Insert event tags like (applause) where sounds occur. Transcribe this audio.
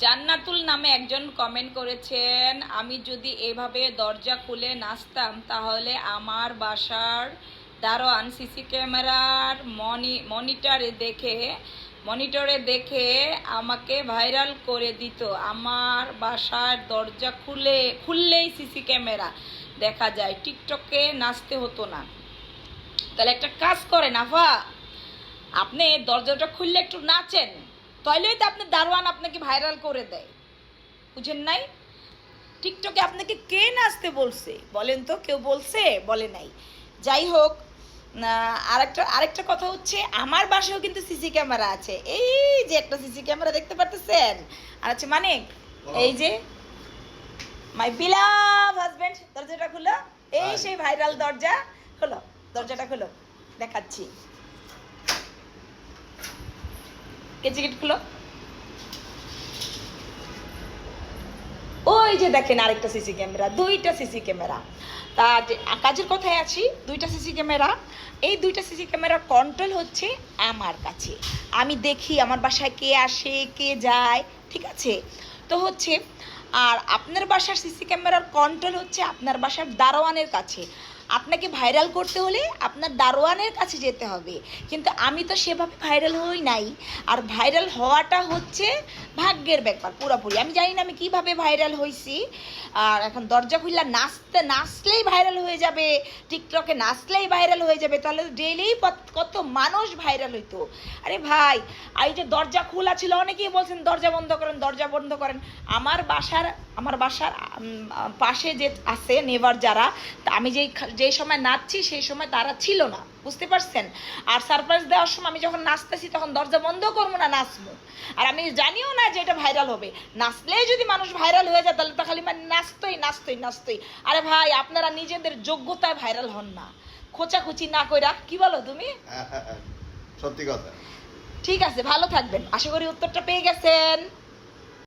জান্নাতুল নামে একজন কমেন্ট করেছেন, আমি যদি এভাবে দরজা খুলে নাচতাম, তাহলে আমার বাসার দারোয়ান সিসি ক্যামেরার মনি, মনিটরে দেখে মনিটরে দেখে আমাকে ভাইরাল করে দিত। আমার বাসার দরজা খুলে, খুললেই সিসি ক্যামেরা দেখা যায়। টিকটকে নাচতে হতো না। তাহলে একটা কাজ করেন, আফা। আপনি দরজাটা খুললে একটু নাচেন। তাহলেই তো আপনার দারোয়ান আপনাকে ভাইরাল করে দেয়। বুঝেন নাই? টিকটকে আপনাকে কে নাচতে বলছে? বলেন তো কেউ বলছে? বলে নাই। যাই হোক আরেকটা আরেকটা কথা হচ্ছে আমার বাসায়ও কিন্তু সিসি ক্যামেরা আছে। এই যে একটা সিসি ক্যামেরা দেখতে পারতেছেন? আর আছে মানে এই যে মাই বিলাভ হাজবেন্ড দরজাটা খুলো। এই সেই ভাইরাল দরজা খুলো দরজাটা খুলো দেখাচ্ছি। কেচি গেট খুলো? ওই যে দেখেন আরেকটা সিসি ক্যামেরা, দুইটা সিসি ক্যামেরা। তা কাজের কথায় আছি, দুইটা সিসি ক্যামেরা। এই দুইটা সিসি ক্যামেরার কন্ট্রোল হচ্ছে আমার কাছে। আমি দেখি আমার বাসায় কে আসে, কে যায়, ঠিক আছে? তো হচ্ছে, আর আপনার বাসার সিসি ক্যামেরার কন্ট্রোল হচ্ছে আপনার বাসার দারোয়ানের কাছে। আপনাকে ভাইরাল করতে হলে আপনার দারোয়ানের কাছে যেতে হবে। কিন্তু আমি তো সেভাবে ভাইরাল হই নাই। আর ভাইরাল হওয়াটা হচ্ছে ভাগ্যের ব্যাপার পুরোপুরি। আমি জানি না আমি কীভাবে ভাইরাল হয়েছি আর এখন দরজা খুললা নাচতে, নাচলেই ভাইরাল হয়ে যাবে। টিকটকে নাচলেই ভাইরাল হয়ে যাবে। তাহলে ডেইলি কত মানুষ ভাইরাল হইতো। আরে ভাই এই যে দরজা খোলা ছিল, অনেকেই বলছেন দরজা বন্ধ করেন, দরজা বন্ধ করেন। আমার বাসার আমার বাসার পাশে যে আছে, নেবার যারা আমি যেই যেই সময় নাচছি সেই সময় তারা ছিল না। বুঝতে পারছেন? আর সারপ্রাইজ দেওয়ার সময় আমি যখন নাচতেছি তখন দরজা বন্ধ করব না নাচবো? আর আমি জানিও না যে এটা ভাইরাল হবে। নাচলেই যদি মানুষ ভাইরাল হয়ে যায় তাহলে তো খালি মানে নাচতোই নাচতোই নাচতোই। আরে ভাই আপনারা নিজেদের যোগ্যতায় ভাইরাল হন না। খোঁচাখুচি না কইরা কি বলো তুমি? (laughs) সত্যি কথা। ঠিক আছে ভালো থাকবেন। আশা করি উত্তরটা পেয়ে গেছেন।